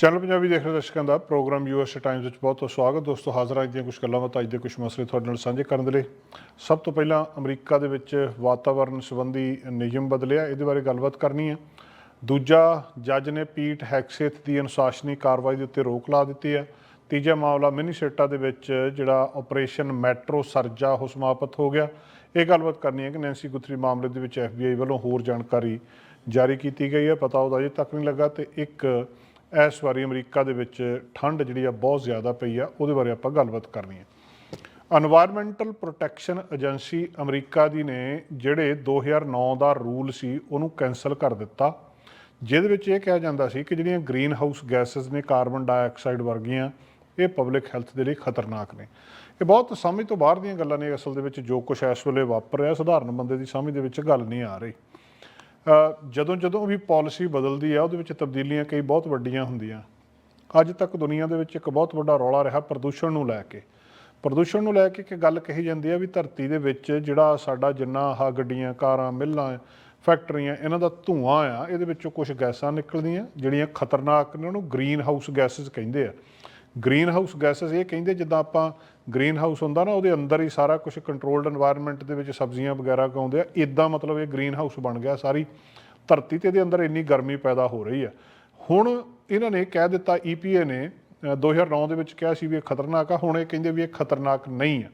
Channel Punjabi ਦੇਖ ਰਹੇ ਦਰਸ਼ਕਾਂ ਦਾ ਪ੍ਰੋਗਰਾਮ ਯੂਐਸ ਟਾਈਮਸ ਵਿੱਚ ਬਹੁਤ ਬਹੁਤ ਸਵਾਗਤ। ਦੋਸਤੋ, ਹਾਜ਼ਰ ਹਾਂ ਅੱਜ ਦੀਆਂ ਕੁਝ ਗੱਲਾਂ ਬਾਤਾਂ ਅੱਜ ਦੇ ਕੁਝ ਮਸਲੇ ਤੁਹਾਡੇ ਨਾਲ ਸਾਂਝੇ ਕਰਨ ਦੇ ਲਈ। ਸਭ ਤੋਂ ਪਹਿਲਾਂ ਅਮਰੀਕਾ ਦੇ ਵਿੱਚ ਵਾਤਾਵਰਣ ਸੰਬੰਧੀ ਨਿਯਮ ਬਦਲਿਆ, ਇਹਦੇ ਬਾਰੇ ਗੱਲਬਾਤ ਕਰਨੀ ਹੈ। ਦੂਜਾ, ਜੱਜ ਨੇ ਪੀਟ ਹੈਕਸੇਥ ਦੀ ਅਨੁਸ਼ਾਸਨੀ ਕਾਰਵਾਈ ਦੇ ਉੱਤੇ ਰੋਕ ਲਾ ਦਿੱਤੀ ਹੈ। ਤੀਜਾ ਮਾਮਲਾ, ਮਿਨੀਸੋਟਾ ਦੇ ਵਿੱਚ ਜਿਹੜਾ ਆਪਰੇਸ਼ਨ ਮੈਟਰੋ ਸਰਜਾ, ਉਹ ਸਮਾਪਤ ਹੋ ਗਿਆ। ਇਹ ਗੱਲਬਾਤ ਕਰਨੀ ਹੈ ਕਿ ਨੈਂਸੀ ਗੁਥਰੀ ਮਾਮਲੇ ਦੇ ਵਿੱਚ ਐਫਬੀਆਈ ਵੱਲੋਂ ਹੋਰ ਜਾਣਕਾਰੀ ਜਾਰੀ ਕੀਤੀ ਗਈ ਹੈ। ਪਤਾ ਉਹਦਾ ਅਜੇ ਤੱਕ ਨਹੀਂ ਲੱਗਾ ਤੇ ਇੱਕ ਇਸ ਵਾਰੀ ਅਮਰੀਕਾ ਦੇ ਵਿੱਚ ਠੰਡ ਜਿਹੜੀ ਆ ਬਹੁਤ ਜ਼ਿਆਦਾ ਪਈ ਆ, ਉਹਦੇ ਬਾਰੇ ਆਪਾਂ ਗੱਲਬਾਤ ਕਰਨੀ ਹੈ এনवायरमेंटल ਪ੍ਰੋਟੈਕਸ਼ਨ ਏਜੰਸੀ ਅਮਰੀਕਾ ਦੀ ਨੇ ਜਿਹੜੇ 2009 ਦਾ ਰੂਲ ਸੀ, ਉਹਨੂੰ ਕੈਨਸਲ ਕਰ ਦਿੱਤਾ। ਜਿਹਦੇ ਵਿੱਚ ਇਹ ਕਿਹਾ ਜਾਂਦਾ ਸੀ ਕਿ ਜਿਹੜੀਆਂ ਗ੍ਰੀਨ ਹਾਊਸ ਗੈਸਸ ਨੇ ਕਾਰਬਨ ਡਾਈਆਕਸਾਈਡ ਵਰਗੀਆਂ, ਇਹ ਪਬਲਿਕ ਹੈਲਥ ਦੇ ਲਈ ਖਤਰਨਾਕ ਨੇ। ਇਹ ਬਹੁਤ ਸਮਝ ਤੋਂ ਬਾਹਰ ਦੀਆਂ ਗੱਲਾਂ ਨੇ, ਅਸਲ ਦੇ ਵਿੱਚ ਜੋ ਕੁਝ ਇਸ ਵੇਲੇ ਵਾਪਰ ਰਿਹਾ, ਸਧਾਰਨ ਬੰਦੇ ਦੀ ਸਮਝ ਦੇ ਵਿੱਚ ਗੱਲ ਨਹੀਂ ਆ ਰਹੀ। ਜਦੋਂ ਜਦੋਂ ਵੀ ਪਾਲਿਸੀ ਬਦਲਦੀ ਆ, ਉਹਦੇ ਵਿੱਚ ਤਬਦੀਲੀਆਂ ਕਈ ਬਹੁਤ ਵੱਡੀਆਂ ਹੁੰਦੀਆਂ। ਅੱਜ ਤੱਕ ਦੁਨੀਆ ਦੇ ਵਿੱਚ ਇੱਕ ਬਹੁਤ ਵੱਡਾ ਰੌਲਾ ਰਿਹਾ ਪ੍ਰਦੂਸ਼ਣ ਨੂੰ ਲੈ ਕੇ। ਪ੍ਰਦੂਸ਼ਣ ਨੂੰ ਲੈ ਕੇ ਇੱਕ ਗੱਲ ਕਹੀ ਜਾਂਦੀ ਆ ਵੀ ਧਰਤੀ ਦੇ ਵਿੱਚ ਜਿਹੜਾ ਸਾਡਾ ਜਿੰਨਾ ਆਹ ਗੱਡੀਆਂ, ਕਾਰਾਂ, ਮਿੱਲਾਂ, ਫੈਕਟਰੀਆਂ, ਇਹਨਾਂ ਦਾ ਧੂਆਂ ਆ, ਇਹਦੇ ਵਿੱਚੋਂ ਕੁਝ ਗੈਸਾਂ ਨਿਕਲਦੀਆਂ, ਜਿਹੜੀਆਂ ਖਤਰਨਾਕ ਨੇ, ਉਹਨੂੰ ਗ੍ਰੀਨ ਹਾਊਸ ਗੈਸਸ ਕਹਿੰਦੇ ਆ। ਗ੍ਰੀਨ ਹਾਊਸ ਗੈਸਸ ਇਹ ਕਹਿੰਦੇ ਜਿੱਦਾਂ ਆਪਾਂ ਗ੍ਰੀਨ ਹਾਊਸ ਹੁੰਦਾ ਨਾ, ਉਹਦੇ ਅੰਦਰ ਹੀ ਸਾਰਾ ਕੁਝ ਕੰਟਰੋਲਡ এনवायरमेंट ਦੇ ਵਿੱਚ ਸਬਜ਼ੀਆਂ ਵਗੈਰਾ ਉਗਾਉਂਦੇ ਆ। ਇਦਾਂ ਮਤਲਬ ਇਹ ਗ੍ਰੀਨ ਹਾਊਸ ਬਣ ਗਿਆ, ਸਾਰੀ ਧਰਤੀ ਤੇ ਇਹਦੇ ਅੰਦਰ ਇੰਨੀ ਗਰਮੀ ਪੈਦਾ ਹੋ ਰਹੀ ਆ। ਹੁਣ ਇਹਨਾਂ ਨੇ ਕਹਿ ਦਿੱਤਾ EPA ਨੇ 2009 ਦੇ ਵਿੱਚ ਕਿਹਾ ਸੀ ਵੀ ਇਹ ਖਤਰਨਾਕ ਆ, ਹੁਣ ਇਹ ਕਹਿੰਦੇ ਵੀ ਇਹ ਖਤਰਨਾਕ ਨਹੀਂ ਆ।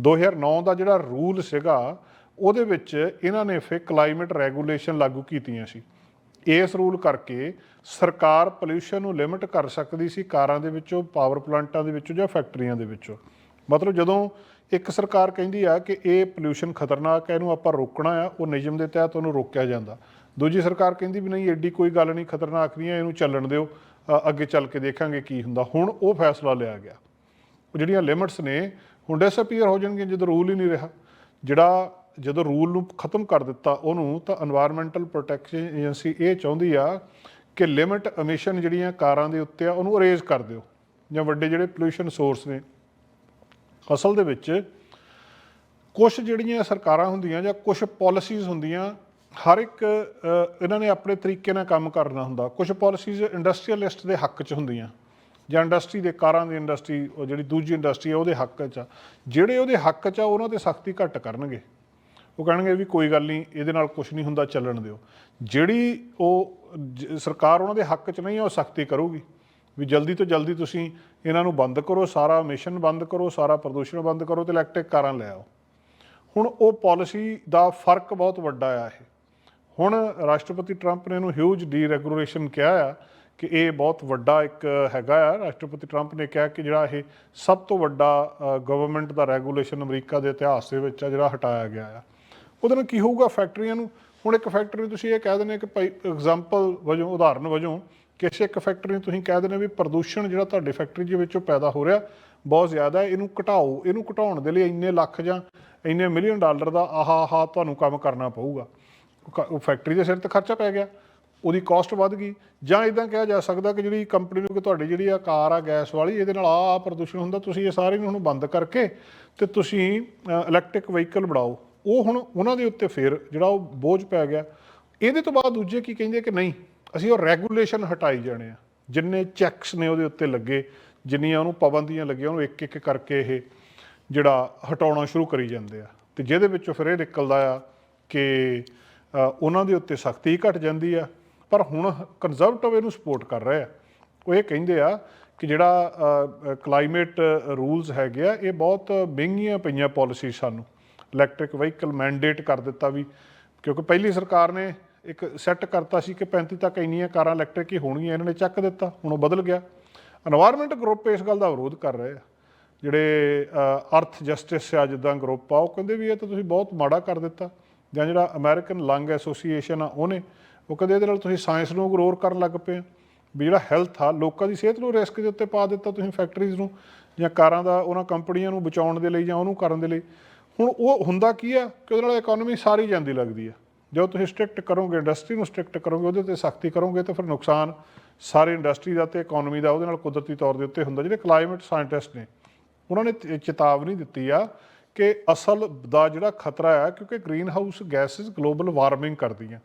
2009 ਦਾ ਜਿਹੜਾ ਰੂਲ ਸੀਗਾ, ਉਹਦੇ ਵਿੱਚ ਇਹਨਾਂ ਨੇ ਫਿਰ ਕਲਾਈਮੇਟ ਰੈਗੂਲੇਸ਼ਨ ਲਾਗੂ ਕੀਤੀਆਂ ਸੀ। ਇਸ ਰੂਲ ਕਰਕੇ ਸਰਕਾਰ ਪੋਲਿਊਸ਼ਨ ਨੂੰ ਲਿਮਿਟ ਕਰ ਸਕਦੀ ਸੀ ਕਾਰਾਂ ਦੇ ਵਿੱਚੋਂ ਪਾਵਰ ਪਲਾਂਟਾਂ ਦੇ ਵਿੱਚੋਂ ਜਾਂ ਫੈਕਟਰੀਆਂ ਦੇ ਵਿੱਚੋਂ। ਮਤਲਬ ਜਦੋਂ ਇੱਕ ਸਰਕਾਰ ਕਹਿੰਦੀ ਆ ਕਿ ਇਹ ਪੋਲਿਊਸ਼ਨ ਖਤਰਨਾਕ ਹੈ, ਇਹਨੂੰ ਆਪਾਂ ਰੋਕਣਾ ਆ, ਉਹ ਨਿਯਮ ਦੇ ਤਹਿਤ ਉਹਨੂੰ ਰੋਕਿਆ ਜਾਂਦਾ। ਦੂਜੀ ਸਰਕਾਰ ਕਹਿੰਦੀ ਵੀ ਨਹੀਂ ਐਡੀ ਕੋਈ ਗੱਲ ਨਹੀਂ, ਖਤਰਨਾਕ ਨਹੀਂ ਹੈ ਇਹਨੂੰ ਚੱਲਣ ਦਿਓ ਅੱਗੇ ਚੱਲ ਕੇ ਦੇਖਾਂਗੇ ਕੀ ਹੁੰਦਾ। ਹੁਣ ਉਹ ਫੈਸਲਾ ਲਿਆ ਗਿਆ। ਉਹ ਜਿਹੜੀਆਂ ਲਿਮਿਟਸ ਨੇ, ਹੁਣ ਡਿਸਅਪੀਅਰ ਹੋ ਜਾਣਗੀਆਂ, ਜਦੋਂ ਰੂਲ ਹੀ ਨਹੀਂ ਰਿਹਾ। ਜਿਹੜਾ ਜਦੋਂ ਰੂਲ ਨੂੰ ਖਤਮ ਕਰ ਦਿੱਤਾ, ਉਹਨੂੰ ਤਾਂ এনवायरमेंटल ਪ੍ਰੋਟੈਕਸ਼ਨ ਏਜੰਸੀ ਇਹ ਚਾਹੁੰਦੀ ਆ ਕਿ ਲਿਮਿਟ ਅਮਿਸ਼ਨ ਜਿਹੜੀਆਂ ਕਾਰਾਂ ਦੇ ਉੱਤੇ ਆ, ਉਹਨੂੰ ਅਰੇਜ਼ ਕਰ ਦਿਓ, ਜਾਂ ਵੱਡੇ ਜਿਹੜੇ ਪੋਲੂਸ਼ਨ ਸੋਰਸ ਨੇ। ਅਸਲ ਦੇ ਵਿੱਚ ਕੁਝ ਜਿਹੜੀਆਂ ਸਰਕਾਰਾਂ ਹੁੰਦੀਆਂ ਜਾਂ ਕੁਝ ਪਾਲਿਸੀਜ਼ ਹੁੰਦੀਆਂ, ਹਰ ਇੱਕ ਇਹਨਾਂ ਨੇ ਆਪਣੇ ਤਰੀਕੇ ਨਾਲ ਕੰਮ ਕਰਨਾ ਹੁੰਦਾ। ਕੁਝ ਪਾਲਿਸੀਜ਼ ਇੰਡਸਟਰੀਅਲਿਸਟ ਦੇ ਹੱਕ 'ਚ ਹੁੰਦੀਆਂ, ਜਾਂ ਇੰਡਸਟਰੀ ਦੇ ਕਾਰਾਂ ਦੀ ਇੰਡਸਟਰੀ ਉਹ ਜਿਹੜੀ ਦੂਜੀ ਇੰਡਸਟਰੀ ਆ, ਉਹਦੇ ਹੱਕ 'ਚ ਆ। ਜਿਹੜੇ ਉਹਦੇ ਹੱਕ 'ਚ ਆ, ਉਹਨਾਂ ਤੇ ਸਖਤੀ ਘੱਟ ਕਰਨਗੇ। ਉਹ ਕਹਿਣਗੇ ਵੀ ਕੋਈ ਗੱਲ ਨਹੀਂ, ਇਹਦੇ ਨਾਲ ਕੁਝ ਨਹੀਂ ਹੁੰਦਾ ਚੱਲਣ ਦਿਓ। ਜਿਹੜੀ ਉਹ ਜ- ਸਰਕਾਰ ਉਹਨਾਂ ਦੇ ਹੱਕ 'ਚ ਨਹੀਂ ਹੈ ਉਹ ਸਖਤੀ ਕਰੂਗੀ। ਵੀ ਜਲਦੀ ਤੋਂ ਜਲਦੀ ਤੁਸੀਂ ਇਹਨਾਂ ਨੂੰ ਬੰਦ ਕਰੋ, ਸਾਰਾ ਮਿਸ਼ਨ ਬੰਦ ਕਰੋ, ਸਾਰਾ ਪ੍ਰਦੂਸ਼ਣ ਬੰਦ ਕਰੋ ਤੇ ਇਲੈਕਟ੍ਰਿਕ ਕਾਰਾਂ ਲੈ ਆਓ। ਹੁਣ ਉਹ ਪਾਲਿਸੀ ਦਾ ਫ਼ਰਕ ਬਹੁਤ ਵੱਡਾ ਆ ਇਹ। ਹੁਣ ਰਾਸ਼ਟਰਪਤੀ ਟਰੰਪ ਨੇ ਇਹਨੂੰ ਹਿਊਜ ਡੀਰੈਗੂਲੇਸ਼ਨ ਕਿਹਾ ਆ ਕਿ ਇਹ ਬਹੁਤ ਵੱਡਾ ਇੱਕ ਹੈਗਾ ਆ। ਰਾਸ਼ਟਰਪਤੀ ਟਰੰਪ ਨੇ ਕਿਹਾ ਕਿ ਜਿਹੜਾ ਇਹ ਸਭ ਤੋਂ ਵੱਡਾ ਗਵਰਨਮੈਂਟ ਦਾ ਰੈਗੂਲੇਸ਼ਨ ਅਮਰੀਕਾ ਦੇ ਇਤਿਹਾਸ ਦੇ ਵਿੱਚ ਆ, ਜਿਹੜਾ ਹਟਾਇਆ ਗਿਆ ਆ। ਉਹਦੇ ਨਾਲ ਕੀ ਹੋਊਗਾ ਫੈਕਟਰੀਆਂ ਨੂੰ? ਹੁਣ ਇੱਕ ਫੈਕਟਰੀ ਨੂੰ ਤੁਸੀਂ ਇਹ ਕਹਿ ਦਿੰਦੇ ਕਿ ਭਾਈ ਐਗਜ਼ਾਮਪਲ ਵਜੋਂ, ਉਦਾਹਰਨ ਵਜੋਂ ਕਿਸੇ ਇੱਕ ਫੈਕਟਰੀ ਨੂੰ ਤੁਸੀਂ ਕਹਿ ਦਿੰਦੇ ਵੀ ਪ੍ਰਦੂਸ਼ਣ ਜਿਹੜਾ ਤੁਹਾਡੇ ਫੈਕਟਰੀ ਦੇ ਵਿੱਚੋਂ ਪੈਦਾ ਹੋ ਰਿਹਾ, ਬਹੁਤ ਜ਼ਿਆਦਾ ਹੈ ਇਹਨੂੰ ਘਟਾਓ। ਇਹਨੂੰ ਘਟਾਉਣ ਦੇ ਲਈ ਇੰਨੇ ਲੱਖ ਜਾਂ ਇੰਨੇ ਮਿਲੀਅਨ ਡਾਲਰ ਦਾ ਆਹਾ ਆਹਾ ਤੁਹਾਨੂੰ ਕੰਮ ਕਰਨਾ ਪਊਗਾ। ਉਹ ਕ- ਉਹ ਫੈਕਟਰੀ ਦੇ ਸਿਰ ਤੇ ਖਰਚਾ ਪੈ ਗਿਆ। ਉਹਦੀ ਕਾਸਟ ਵੱਧ ਗਈ। ਜਾਂ ਇਦਾਂ ਕਿਹਾ ਜਾ ਸਕਦਾ ਕਿ ਜਿਹੜੀ ਕੰਪਨੀ ਨੂੰ ਕਿ ਤੁਹਾਡੀ ਜਿਹੜੀ ਆ ਕਾਰ ਆ, ਗੈਸ ਵਾਲੀ, ਇਹਦੇ ਨਾਲ ਆ ਆ ਪ੍ਰਦੂਸ਼ਣ ਹੁੰਦਾ, ਤੁਸੀਂ ਇਹ ਸਾਰੇ ਨੂੰ ਹੁਣ ਬੰਦ ਕਰਕੇ ਤੇ ਤੁਸੀਂ ਇਲੈਕਟ੍ਰਿਕ ਵਹੀਕਲ ਬਣਾਓ। ਉਹ ਹੁਣ ਉਹਨਾਂ ਦੇ ਉੱਤੇ ਫੇਰ ਜਿਹੜਾ ਉਹ ਬੋਝ ਪੈ ਗਿਆ। ਇਹਦੇ ਤੋਂ ਬਾਅਦ ਦੂਜੇ ਕੀ ਕਹਿੰਦੇ ਕਿ ਨਹੀਂ, ਅਸੀਂ ਉਹ ਰੈਗੂਲੇਸ਼ਨ ਹਟਾਈ ਜਾਣੇ ਆ। ਜਿੰਨੇ ਚੈੱਕਸ ਨੇ ਉਹਦੇ ਉੱਤੇ ਲੱਗੇ, ਜਿੰਨੀਆਂ ਉਹਨੂੰ ਪਾਬੰਦੀਆਂ ਲੱਗੀਆਂ, ਉਹਨੂੰ ਇੱਕ ਇੱਕ ਕਰਕੇ ਇਹ ਜਿਹੜਾ ਹਟਾਉਣਾ ਸ਼ੁਰੂ ਕਰੀ ਜਾਂਦੇ ਆ। ਤੇ ਜਿਹਦੇ ਵਿੱਚੋਂ ਫਿਰ ਇਹ ਨਿਕਲਦਾ ਆ ਕਿ ਉਹਨਾਂ ਦੇ ਉੱਤੇ ਸਖਤੀ ਘਟ ਜਾਂਦੀ ਆ। ਪਰ ਹੁਣ ਕੰਜ਼ਰਵੇਟਿਵ ਇਹਨੂੰ ਸਪੋਰਟ ਕਰ ਰਹੇ ਆ। ਉਹ ਇਹ ਕਹਿੰਦੇ ਆ ਕਿ ਜਿਹੜਾ ਕਲਾਈਮੇਟ ਰੂਲਸ ਹੈਗੇ ਆ, ਇਹ ਬਹੁਤ ਮਹਿੰਗੀਆਂ ਪਈਆਂ ਪਾਲਿਸੀ ਸਾਨੂੰ। ਇਲੈਕਟ੍ਰਿਕ ਵਹੀਕਲ ਮੈਂਡੇਟ ਕਰ ਦਿੱਤਾ ਵੀ, ਕਿਉਂਕਿ ਪਹਿਲੀ ਸਰਕਾਰ ਨੇ ਇੱਕ ਸੈੱਟ ਕਰਤਾ ਸੀ ਕਿ 35 ਤੱਕ ਇੰਨੀਆਂ ਕਾਰਾਂ ਇਲੈਕਟ੍ਰਿਕ ਹੀ ਹੋਣਗੀਆਂ, ਇਹਨਾਂ ਨੇ ਚੱਕ ਦਿੱਤਾ, ਹੁਣ ਉਹ ਬਦਲ ਗਿਆ। এনवायरमेंट ਗਰੁੱਪ ਇਸ ਗੱਲ ਦਾ ਵਿਰੋਧ ਕਰ ਰਹੇ ਆ। ਜਿਹੜੇ ਅਰਥ ਜਸਟਿਸ ਆ, ਜਿੱਦਾਂ ਗਰੁੱਪ ਆ, ਉਹ ਕਹਿੰਦੇ ਵੀ ਇਹ ਤਾਂ ਤੁਸੀਂ ਬਹੁਤ ਮਾੜਾ ਕਰ ਦਿੱਤਾ। ਜਾਂ ਜਿਹੜਾ ਅਮਰੀਕਨ ਲੰਗ ਐਸੋਸੀਏਸ਼ਨ ਆ, ਉਹਨੇ, ਉਹ ਕਹਿੰਦੇ ਇਹਦੇ ਨਾਲ ਤੁਸੀਂ ਸਾਇੰਸ ਨੂੰ ਇਗਨੋਰ ਕਰਨ ਲੱਗ ਪਏ ਵੀ ਜਿਹੜਾ ਹੈਲਥ ਆ, ਲੋਕਾਂ ਦੀ ਸਿਹਤ ਨੂੰ ਰਿਸਕ ਦੇ ਉੱਤੇ ਪਾ ਦਿੱਤਾ ਤੁਸੀਂ ਫੈਕਟਰੀਜ਼ ਨੂੰ, ਜਾਂ ਕਾਰਾਂ ਦਾ ਉਹਨਾਂ ਕੰਪਨੀਆਂ ਨੂੰ ਬਚਾਉਣ ਦੇ ਲਈ ਜਾਂ ਉਹਨੂੰ ਕਰਨ ਦੇ ਲਈ। ਹੁਣ ਉਹ ਹੁੰਦਾ ਕੀ ਆ ਕਿ ਉਹਦੇ ਨਾਲ ਇਕਨੋਮੀ ਸਾਰੀ ਜਾਂਦੀ ਲੱਗਦੀ ਆ। ਜਦੋਂ ਤੁਸੀਂ ਸਟ੍ਰਿਕਟ ਕਰੋਗੇ ਇੰਡਸਟਰੀ ਨੂੰ ਸਟ੍ਰਿਕਟ ਕਰੋਗੇ, ਉਹਦੇ ਤੇ ਸਖਤੀ ਕਰੋਗੇ ਤਾਂ ਫਿਰ ਨੁਕਸਾਨ ਸਾਰੇ ਇੰਡਸਟਰੀ ਦਾ ਤੇ ਇਕਨੋਮੀ ਦਾ ਉਹਦੇ ਨਾਲ ਕੁਦਰਤੀ ਤੌਰ ਦੇ ਉੱਤੇ ਹੁੰਦਾ। ਜਿਹੜੇ ਕਲਾਈਮੇਟ ਸਾਇੰਟਿਸਟ ਨੇ, ਉਹਨਾਂ ਨੇ ਚੇਤਾਵਨੀ ਦਿੱਤੀ ਆ ਕਿ ਅਸਲ ਦਾ ਜਿਹੜਾ ਖਤਰਾ ਆ, ਕਿਉਂਕਿ green house gases global warming ਕਰਦੀਆਂ।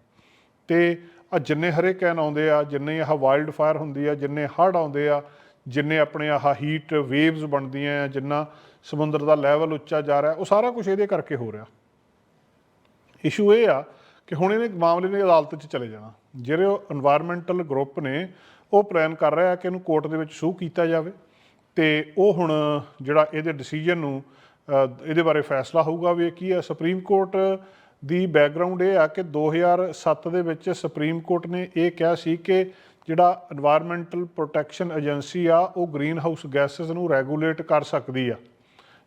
ਤੇ ਆ ਜਿੰਨੇ ਹਰੀਕੇਨ ਆਉਂਦੇ ਆ, ਜਿੰਨੇ ਆਹ ਵਾਈਲਡ ਫਾਇਰ ਹੁੰਦੀ ਆ, ਜਿੰਨੇ ਹੜ੍ਹ ਆਉਂਦੇ ਆ, ਜਿੰਨੇ ਆਪਣੇ ਆਹ ਹੀਟ ਵੇਵਸ ਬਣਦੀਆਂ ਆ, ਜਿੰਨਾ ਸਮੁੰਦਰ ਦਾ ਲੈਵਲ ਉੱਚਾ ਜਾ ਰਿਹਾ, ਉਹ ਸਾਰਾ ਕੁਝ ਇਹਦੇ ਕਰਕੇ ਹੋ ਰਿਹਾ। ਇਸ਼ੂ ਇਹ ਆ ਕਿ ਹੁਣ ਇਹਨੇ ਮਾਮਲੇ ਨੇ ਅਦਾਲਤ 'ਚ ਚਲੇ ਜਾਣਾ। ਜਿਹੜੇ ਉਹ এনवायरमेंटਲ ਗਰੁੱਪ ਨੇ, ਉਹ ਪਲਾਨ ਕਰ ਰਿਹਾ ਕਿ ਇਹਨੂੰ ਕੋਰਟ ਦੇ ਵਿੱਚ ਸੂ ਕੀਤਾ ਜਾਵੇ ਤੇ ਉਹ ਹੁਣ ਜਿਹੜਾ ਇਹਦੇ ਡਿਸੀਜਨ ਨੂੰ ਇਹਦੇ ਬਾਰੇ ਫੈਸਲਾ ਹੋਊਗਾ ਵੀ ਕੀ ਹੈ ਸੁਪਰੀਮ ਕੋਰਟ ਦੀ ਬੈਕਗ੍ਰਾਉਂਡ ਇਹ ਆ ਕਿ 2007 ਦੇ ਵਿੱਚ ਸੁਪਰੀਮ ਕੋਰਟ ਨੇ ਇਹ ਕਿਹਾ ਸੀ ਕਿ ਜਿਹੜਾ এনवायरमेंटल ਪ੍ਰੋਟੈਕਸ਼ਨ ਏਜੰਸੀ ਆ, ਉਹ ਗ੍ਰੀਨ ਹਾਊਸ ਗੈਸਸ ਨੂੰ ਰੈਗੂਲੇਟ ਕਰ ਸਕਦੀ ਆ।